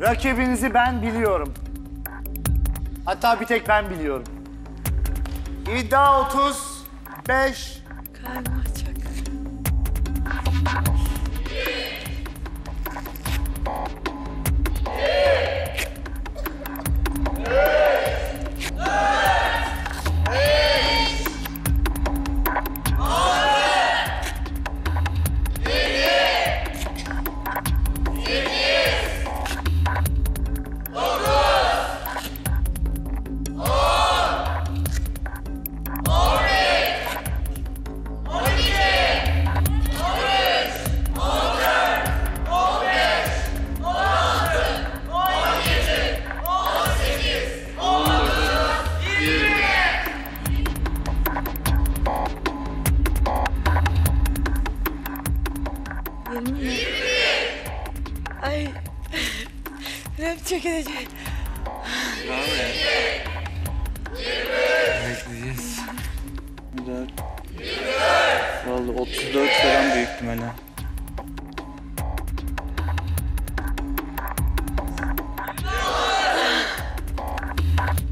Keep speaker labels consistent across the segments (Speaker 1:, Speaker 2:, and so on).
Speaker 1: Rakibinizi ben biliyorum. Hatta bir tek ben biliyorum. İddia 35.
Speaker 2: Kalmaç. 20 mi? 20. Ay. Rap çekilecek. Bravo ya. 20.
Speaker 3: Bekleyeceğiz. 4. Vallahi 34 falan büyük ihtimalle.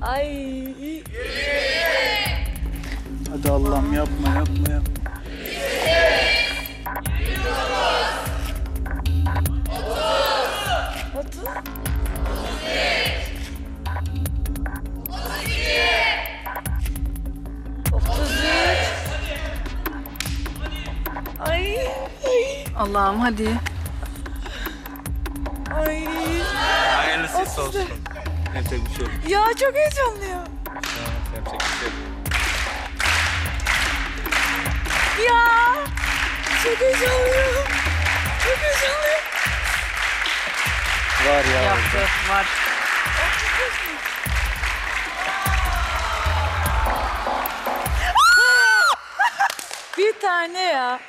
Speaker 2: Ay.
Speaker 3: Hadi Allah'ım yapma yapma yapma.
Speaker 4: Allah'ım hadi.
Speaker 2: Ay.
Speaker 3: Hayırlısı olsun. Yapacak bir şey yok.
Speaker 2: Ya çok heyecanlıyım.
Speaker 3: Yapacak bir şey yok.
Speaker 2: Ya. Çok heyecanlıyım. Çok heyecanlıyım.
Speaker 3: Var ya.
Speaker 4: Yaptı. Var.
Speaker 2: Bir tane ya.